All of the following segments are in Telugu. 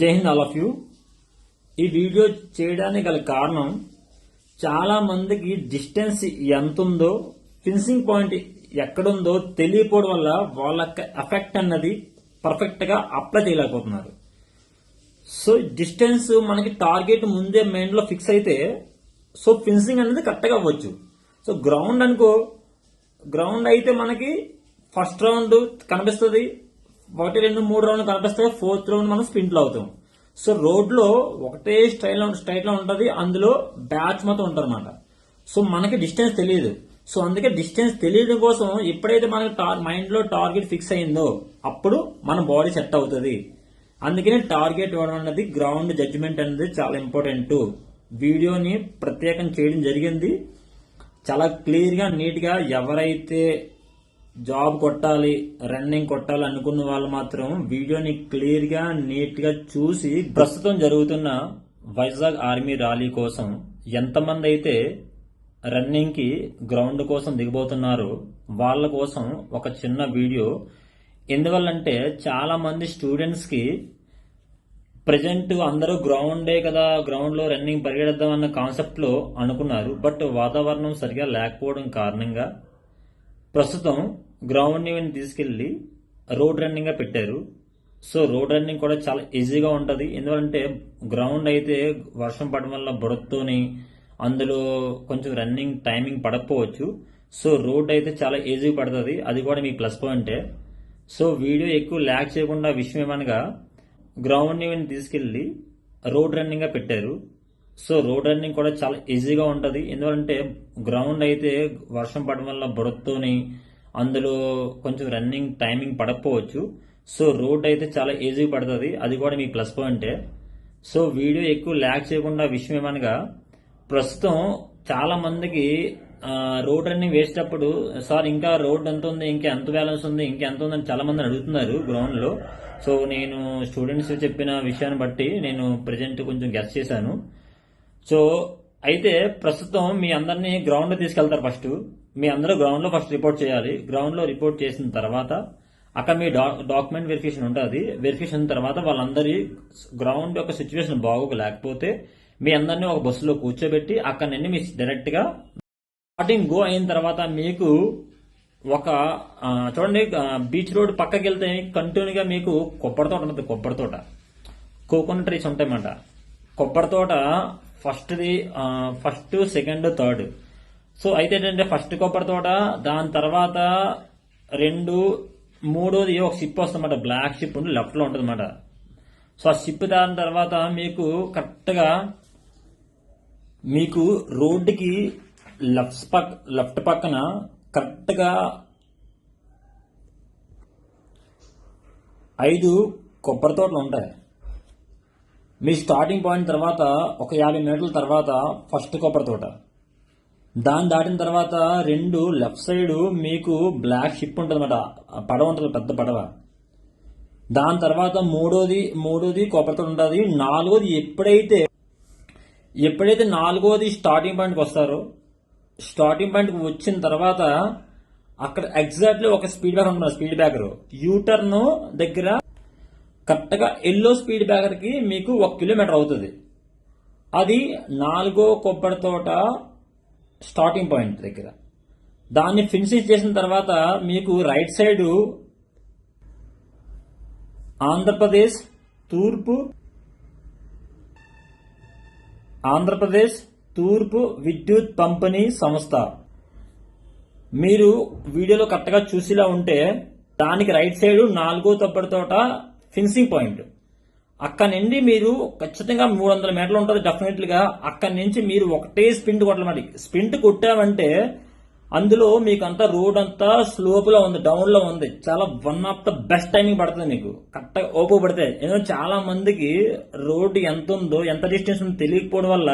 Jai Hind all of you. ఈ వీడియో చేయడానికి గల కారణం చాలా మందికి డిస్టెన్స్ ఎంత ఉందో ఫిన్సింగ్ పాయింట్ ఎక్కడుందో తెలియకపోవడం వల్ల వాళ్ళ ఎఫెక్ట్ అన్నది పర్ఫెక్ట్గా అప్లై చేయలేకపోతున్నారు. సో డిస్టెన్స్ మనకి టార్గెట్ ముందే మైండ్లో ఫిక్స్ అయితే సో ఫిన్సింగ్ అనేది కరెక్ట్గా అవ్వచ్చు. సో గ్రౌండ్ అనుకో గ్రౌండ్ అయితే మనకి ఫస్ట్ రౌండ్ కనిపిస్తుంది. ఒకటి రెండు మూడు రౌండ్ కనిపిస్తాయి. ఫోర్త్ రౌండ్ మనం స్పిన్లో అవుతాం. సో రోడ్లో ఒకటే స్టైల్ స్ట్రైట్లో ఉంటుంది. అందులో బ్యాచ్ మొత్తం ఉంటారు అనమాట సో మనకి డిస్టెన్స్ తెలియదు సో అందుకే డిస్టెన్స్ తెలియడం కోసం ఎప్పుడైతే మనకి టార్ మైండ్లో టార్గెట్ ఫిక్స్ అయిందో అప్పుడు మన బాడీ సెట్ అవుతుంది. అందుకనే టార్గెట్ ఇవ్వడం అనేది గ్రౌండ్ జడ్జిమెంట్ అనేది చాలా ఇంపార్టెంట్ వీడియోని ప్రత్యేకం చేయడం జరిగింది. చాలా క్లియర్గా నీట్గా ఎవరైతే జాబ్ కొట్టాలి రన్నింగ్ కొట్టాలి అనుకున్న వాళ్ళు మాత్రం వీడియోని క్లియర్గా నీట్గా చూసి ప్రస్తుతం జరుగుతున్న వైజాగ్ ఆర్మీ ర్యాలీ కోసం ఎంతమంది అయితే రన్నింగ్కి గ్రౌండ్ కోసం దిగబోతున్నారు వాళ్ళ కోసం ఒక చిన్న వీడియో. ఎందువల్లంటే చాలా మంది స్టూడెంట్స్కి ప్రజెంట్ అందరూ గ్రౌండే కదా గ్రౌండ్లో రన్నింగ్ పరిగెడదాం అన్న కాన్సెప్ట్లో అనుకున్నారు. బట్ వాతావరణం సరిగా లేకపోవడం కారణంగా ప్రస్తుతం గ్రౌండ్ ఈవెంట్ తీసుకెళ్ళి రోడ్ రన్నింగ్గా పెట్టారు. సో రోడ్ రన్నింగ్ కూడా చాలా ఈజీగా ఉంటుంది. ఎందుకంటే గ్రౌండ్ అయితే వర్షం పడడం వల్ల బుడతోని అందులో కొంచెం రన్నింగ్ టైమింగ్ పడకపోవచ్చు. సో రోడ్ అయితే చాలా ఈజీగా పడుతుంది. అది కూడా మీ ప్లస్ పాయింటే సో వీడియో ఎక్కువ ల్యాక్ చేయకుండా విషయం ఏమనగా గ్రౌండ్ ఈవెంట్ తీసుకెళ్ళి రోడ్ రన్నింగ్గా పెట్టారు. సో రోడ్ రన్నింగ్ కూడా చాలా ఈజీగా ఉంటుంది. ఎందుకంటే గ్రౌండ్ అయితే వర్షం పడడం వల్ల బుడతతోని అందులో కొంచెం రన్నింగ్ టైమింగ్ పడకపోవచ్చు. సో రోడ్ అయితే చాలా ఈజీగా పడుతుంది. అది కూడా మీ ప్లస్ పాయింటే. సో వీడియో ఎక్కువ ల్యాక్ చేయకుండా విషయం ఏమనగా ప్రస్తుతం చాలా మందికి రోడ్ రన్నింగ్ వేసేటప్పుడు సార్ ఇంకా రోడ్ ఎంత ఉంది ఇంకా ఎంత బ్యాలెన్స్ ఉంది ఇంకా ఎంత ఉందని చాలా మంది అడుగుతున్నారు గ్రౌండ్లో. సో నేను స్టూడెంట్స్ చెప్పిన విషయాన్ని బట్టి నేను ప్రజెంట్ కొంచెం గెస్ట్ చేశాను. సో అయితే ప్రస్తుతం మీ అందరినీ గ్రౌండ్ తీసుకెళ్తారు ఫస్ట్ మీ అందరూ గ్రౌండ్లో ఫస్ట్ రిపోర్ట్ చేయాలి. గ్రౌండ్లో రిపోర్ట్ చేసిన తర్వాత అక్కడ మీ డాక్యుమెంట్ వెరిఫికేషన్ ఉంటుంది. వెరిఫికేషన్ తర్వాత వాళ్ళందరి గ్రౌండ్ యొక్క సిచ్యువేషన్ బాగోక లేకపోతే మీ అందరినీ ఒక బస్సులో కూర్చోబెట్టి అక్కడ నుండి మీ డైరెక్ట్గా స్టార్టింగ్ గో అయిన తర్వాత మీకు ఒక చూడండి బీచ్ రోడ్ పక్కకి వెళ్తే కంటిన్యూగా మీకు కొబ్బరి తోట ఉంటుంది. కొబ్బరి తోట. కోకోనట్ ట్రీస్ ఉంటాయన్నమాట. కొబ్బరి తోట ఫస్ట్ది ఫస్ట్ సెకండ్ థర్డ్ సో అయితే ఏంటంటే ఫస్ట్ కొబ్బరి తోట దాని తర్వాత రెండు మూడోది ఒక షిప్ వస్తుందన్నమాట. బ్లాక్ షిప్ ఉండి లెఫ్ట్లో ఉంటుంది సో ఆ షిప్ దాని తర్వాత మీకు కరెక్ట్గా మీకు రోడ్డుకి లెఫ్ట్ పక్ లెఫ్ట్ పక్కన కరెక్ట్గా ఐదు కొబ్బరి తోటలు ఉంటాయి. మీ స్టార్టింగ్ పాయింట్ తర్వాత ఒక యాభై మీటర్ల తర్వాత ఫస్ట్ కొబ్బరి తోట. దాన్ని దాటిన తర్వాత రెండు లెఫ్ట్ సైడ్ మీకు బ్లాక్ షిప్ ఉంటుంది అనమాట పడవ ఉంటుంది పెద్ద పడవ. దాని తర్వాత మూడోది మూడోది కొబ్బరి తోట ఉంటుంది. నాలుగోది ఎప్పుడైతే ఎప్పుడైతే నాలుగోది స్టార్టింగ్ పాయింట్కి వస్తారో స్టార్టింగ్ పాయింట్కి వచ్చిన తర్వాత అక్కడ ఎగ్జాక్ట్లీ ఒక స్పీడ్ బ్యాక్ ఉంటుంది స్పీడ్ బ్యాకర్ యూటర్న్ దగ్గర కరెక్ట్గా ఎల్లో స్పీడ్ బ్రేకర్కి మీకు ఒక కిలోమీటర్ అవుతుంది. అది నాలుగో కొబ్బరి తోట స్టార్టింగ్ పాయింట్ దగ్గర. దాన్ని ఫినిషింగ్ చేసిన తర్వాత మీకు రైట్ సైడు ఆంధ్రప్రదేశ్ తూర్పు ఆంధ్రప్రదేశ్ తూర్పు విద్యుత్ పంపిణీ సంస్థ. మీరు వీడియోలో కరెక్ట్గా చూసేలా ఉంటే దానికి రైట్ సైడ్ నాలుగో తప్పటి తోట ఫినిషింగ్ పాయింట్. అక్కడ నుండి మీరు ఖచ్చితంగా మూడు వందల మీటర్లు ఉంటుంది డెఫినెట్లీగా. అక్కడ అక్కడి నుంచి మీరు ఒకటే స్ప్రింట్ కొట్టాలన్నమాట స్ప్రింట్ కొట్టామంటే అందులో మీకు అంతా రోడ్ అంతా స్లోప్లో ఉంది డౌన్లో ఉంది. చాలా one of the best timing పడుతుంది మీకు. కరెక్ట్ ఓపో పడితే. ఎందుకంటే చాలా మందికి రోడ్ ఎంత ఉందో ఎంత డిస్టెన్స్ ఉందో తెలియకపోవడం వల్ల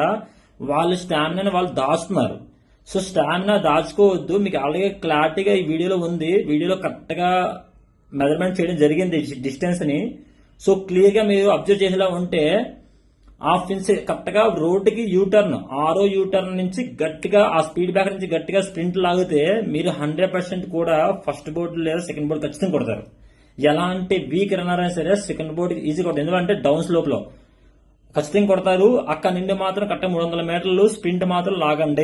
వాళ్ళు స్టామినాని వాళ్ళు దాస్తున్నారు సో స్టామినా దాచుకోవద్దు. మీకు ఆల్రెడీ క్లారిటీగా ఈ వీడియోలో ఉంది. వీడియోలో కరెక్ట్గా మెజర్మెంట్ చేయడం జరిగింది డిస్టెన్స్ని సో క్లియర్గా మీరు అబ్జర్వ్ చేసేలా ఉంటే ఆ ఫిన్స్ కరెక్ట్గా రోడ్డుకి యూటర్న్ ఆరో యూటర్న్ నుంచి గట్టిగా ఆ స్పీడ్ బ్రేకర్ నుంచి గట్టిగా స్ప్రింట్ లాగితే మీరు హండ్రెడ్ పర్సెంట్ కూడా ఫస్ట్ బోర్డు లేదా సెకండ్ బోర్డు ఖచ్చితంగా కొడతారు. ఎలాంటి వీక్ రన్నర్ అయినా సరే సెకండ్ బోర్డ్ ఈజీ కొడతారు. ఎందుకంటే డౌన్ స్లోప్లో ఖచ్చితంగా కొడతారు. అక్కడ నుండి మాత్రం కట్ట మూడు వందల మీటర్లు స్ప్రింట్ మాత్రం లాగండి.